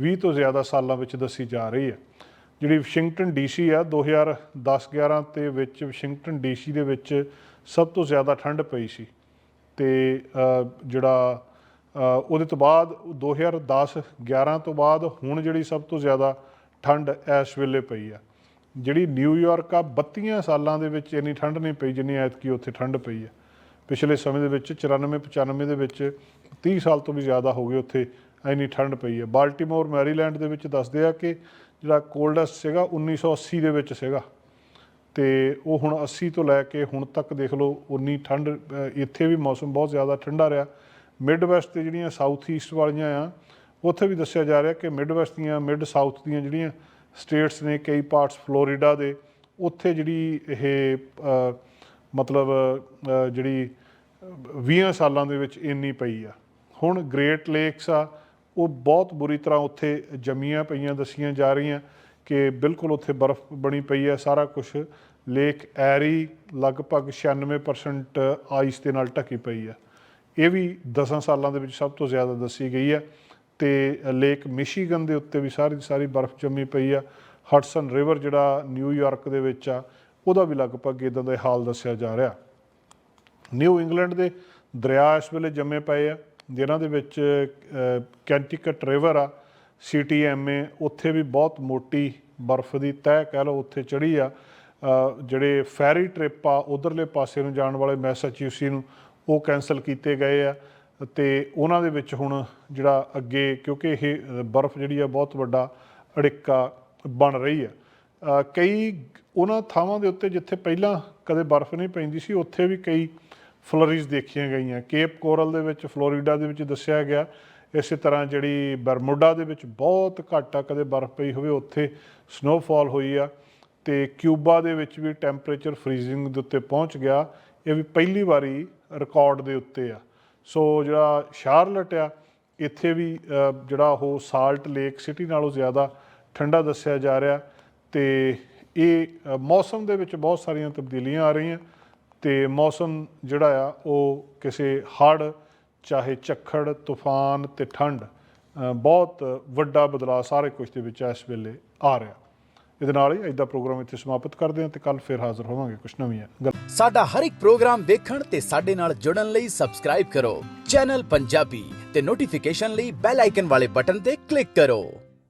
20 ਤੋਂ ਜ਼ਿਆਦਾ ਸਾਲਾਂ ਵਿੱਚ ਦੱਸੀ ਜਾ ਰਹੀ ਹੈ। ਜਿਹੜੀ ਵਾਸ਼ਿੰਗਟਨ ਡੀਸੀ ਆ 2010-11 ਦੇ ਵਿੱਚ ਵਾਸ਼ਿੰਗਟਨ ਡੀਸੀ ਦੇ ਵਿੱਚ ਸਭ ਤੋਂ ਜ਼ਿਆਦਾ ਠੰਡ ਪਈ ਸੀ। ਤੇ ਜਿਹੜਾ ਉਹਦੇ ਤੋਂ ਬਾਅਦ 2010-11 ਤੋਂ ਬਾਅਦ ਹੁਣ ਜਿਹੜੀ ਸਭ ਤੋਂ ਜ਼ਿਆਦਾ ਠੰਡ ਇਸ ਵੇਲੇ ਪਈ ਆ। ਜਿਹੜੀ ਨਿਊਯਾਰਕ ਆ 32 ਸਾਲਾਂ ਦੇ ਵਿੱਚ ਇੰਨੀ ਠੰਡ ਨਹੀਂ ਪਈ ਜਿੰਨੀ ਐਤਕੀ ਉੱਥੇ ਠੰਡ ਪਈ ਆ। ਪਿਛਲੇ ਸਮੇਂ ਦੇ ਵਿੱਚ 94 95 ਦੇ ਵਿੱਚ 30 ਸਾਲ ਤੋਂ ਵੀ ਜ਼ਿਆਦਾ ਹੋ ਗਏ ਉੱਥੇ, ਇੰਨੀ ਠੰਡ ਪਈ ਹੈ। ਬਾਲਟਿਮੋਰ ਮੈਰੀਲੈਂਡ ਦੇ ਵਿੱਚ ਦੱਸਦੇ ਆ ਕਿ ਜਿਹੜਾ ਕੋਲਡੈਸਟ ਸੀਗਾ 1980 ਦੇ ਵਿੱਚ ਸੀਗਾ। ਤੇ ਉਹ ਹੁਣ 80 ਤੋਂ ਲੈ ਕੇ ਹੁਣ ਤੱਕ ਦੇਖ ਲਓ ਉਨੀ ਠੰਡ ਇੱਥੇ ਵੀ ਮੌਸਮ ਬਹੁਤ ਜ਼ਿਆਦਾ ਠੰਡਾ ਰਿਹਾ। ਮਿਡ ਵੈਸਟ ਤੇ ਜਿਹੜੀਆਂ ਸਾਊਥ ਈਸਟ ਵਾਲੀਆਂ ਆ, ਉੱਥੇ ਵੀ ਦੱਸਿਆ ਜਾ ਰਿਹਾ ਕਿ ਮਿਡ ਵੈਸਟ ਦੀਆਂ, ਮਿਡ ਸਾਊਥ ਦੀਆਂ ਜਿਹੜੀਆਂ ਸਟੇਟਸ ਨੇ ਕਈ ਪਾਰਟਸ ਫਲੋਰੀਡਾ ਦੇ, ਉੱਥੇ ਜਿਹੜੀ ਇਹ ਮਤਲਬ ਜਿਹੜੀ 20 ਸਾਲਾਂ ਦੇ ਵਿੱਚ ਇੰਨੀ ਪਈ ਆ। ਹੁਣ ਗ੍ਰੇਟ ਲੇਕਸ ਆ, ਉਹ ਬਹੁਤ ਬੁਰੀ ਤਰ੍ਹਾਂ ਉੱਥੇ ਜੰਮੀਆਂ ਪਈਆਂ, ਦੱਸੀਆਂ ਜਾ ਰਹੀਆਂ ਕਿ ਬਿਲਕੁਲ ਉੱਥੇ ਬਰਫ਼ ਬਣੀ ਪਈ ਆ। ਸਾਰਾ ਕੁਝ ਲੇਕ ਐਰੀ ਲਗਭਗ 96% ਆਈਸ ਦੇ ਨਾਲ ਢਕੀ ਪਈ ਆ। ਇਹ ਵੀ 10 ਸਾਲਾਂ ਦੇ ਵਿੱਚ ਸਭ ਤੋਂ ਜ਼ਿਆਦਾ ਦੱਸੀ ਗਈ ਆ ਤੇ ਲੇਕ ਮਿਸ਼ੀਗਨ ਦੇ ਉੱਤੇ ਵੀ ਸਾਰੀ ਦੀ ਸਾਰੀ ਬਰਫ਼ ਜੰਮੀ ਪਈ ਆ। ਹਟਸਨ ਰਿਵਰ ਜਿਹੜਾ ਨਿਊਯਾਰਕ ਦੇ ਵਿੱਚ ਆ, ਉਹਦਾ ਵੀ ਲਗਭਗ ਇਦਾਂ ਦਾ ਹਾਲ ਦੱਸਿਆ ਜਾ ਰਿਹਾ। ਨਿਊ ਇੰਗਲੈਂਡ ਦੇ ਦਰਿਆ ਇਸ ਵੇਲੇ ਜੰਮੇ ਪਏ ਆ ਜਿਨ੍ਹਾਂ ਦੇ ਵਿੱਚ ਅ, ਕੈਂਟੀਕਟ ਰਿਵਰ ਆ ਸੀਟੀਐਮਏ ਉੱਥੇ ਵੀ ਬਹੁਤ ਮੋਟੀ ਬਰਫ਼ ਦੀ ਤਹਿ ਕਹਿ ਲਓ ਉੱਥੇ ਚੜੀ ਆ। ਜਿਹੜੇ ਫੈਰੀ ਟ੍ਰਿਪ ਆ ਉਧਰਲੇ ਪਾਸੇ ਨੂੰ ਜਾਣ ਵਾਲੇ ਮੈਸਾਚਿਊਸੀ ਨੂੰ ਉਹ ਕੈਨਸਲ ਕੀਤੇ ਗਏ ਆ। ਤੇ ਉਹਨਾਂ ਦੇ ਵਿੱਚ ਹੁਣ ਜਿਹੜਾ ਅੱਗੇ ਕਿਉਂਕਿ ਇਹ ਬਰਫ਼ ਜਿਹੜੀ ਆ ਬਹੁਤ ਵੱਡਾ ਅੜਿੱਕਾ ਬਣ ਰਹੀ ਆ। ਕਈ ਉਹਨਾਂ ਥਾਵਾਂ ਦੇ ਉੱਤੇ ਜਿੱਥੇ ਪਹਿਲਾਂ ਕਦੇ ਬਰਫ਼ ਨਹੀਂ ਪੈਂਦੀ ਸੀ ਉੱਥੇ ਵੀ ਕਈ ਫਲਰੀਜ਼ ਦੇਖੀਆਂ ਗਈਆਂ। ਕੇਪ ਕੋਰਲ ਦੇ ਵਿੱਚ, ਫਲੋਰੀਡਾ ਦੇ ਵਿੱਚ ਦੱਸਿਆ ਗਿਆ, ਇਸੇ ਤਰ੍ਹਾਂ ਜਿਹੜੀ ਬਰਮੁਡਾ ਦੇ ਵਿੱਚ ਬਹੁਤ ਘੱਟ ਆ, ਕਦੇ ਬਰਫ਼ ਪਈ ਹੋਵੇ, ਉੱਥੇ ਸਨੋਫਾਲ ਹੋਈ ਆ। ਤੇ ਕਿਊਬਾ ਦੇ ਵਿੱਚ ਵੀ ਟੈਂਪਰੇਚਰ ਫ੍ਰੀਜ਼ਿੰਗ ਦੇ ਉੱਤੇ ਪਹੁੰਚ ਗਿਆ। ਇਹ ਵੀ ਪਹਿਲੀ ਵਾਰੀ ਰਿਕਾਰਡ ਦੇ ਉੱਤੇ ਆ। ਸੋ ਜਿਹੜਾ ਸ਼ਾਰਲਟ ਆ, ਇੱਥੇ ਵੀ ਜਿਹੜਾ ਉਹ ਸਾਲਟ ਲੇਕ ਸਿਟੀ ਨਾਲੋਂ ਜ਼ਿਆਦਾ ਠੰਡਾ ਦੱਸਿਆ ਜਾ ਰਿਹਾ। ਤੇ ਇਹ ਮੌਸਮ ਦੇ ਵਿੱਚ ਬਹੁਤ ਸਾਰੀਆਂ ਤਬਦੀਲੀਆਂ ਆ ਰਹੀਆਂ। ਤੇ ਮੌਸਮ ਜਿਹੜਾ ਆ, ਉਹ ਕਿਸੇ ਹੜ੍ਹ, ਚਾਹੇ ਝੱਖੜ, ਤੂਫਾਨ ਤੇ ਠੰਡ ਬਹੁਤ ਵੱਡਾ ਬਦਲਾਅ ਸਾਰੇ ਕੁਝ ਦੇ ਵਿੱਚ ਇਸ ਵੇਲੇ ਆ ਰਿਹਾ। ਇਹਦੇ ਨਾਲ ਹੀ ਅੱਜ ਦਾ ਪ੍ਰੋਗਰਾਮ ਇੱਥੇ ਸਮਾਪਤ ਕਰਦੇ ਹਾਂ ਤੇ ਕੱਲ ਫਿਰ ਹਾਜ਼ਰ ਹੋਵਾਂਗੇ ਕੁਝ ਨਵੀਆਂ ਗੱਲਾਂ। ਸਾਡਾ ਹਰ ਇੱਕ ਪ੍ਰੋਗਰਾਮ ਦੇਖਣ ਤੇ ਸਾਡੇ ਨਾਲ ਜੁੜਨ ਲਈ ਸਬਸਕ੍ਰਾਈਬ ਕਰੋ। ਚੈਨਲ ਪੰਜਾਬੀ ਤੇ ਨੋਟੀਫਿਕੇਸ਼ਨ ਲਈ ਬੈਲ ਆਈਕਨ ਵਾਲੇ ਬਟਨ ਤੇ ਕਲਿੱਕ ਕਰੋ।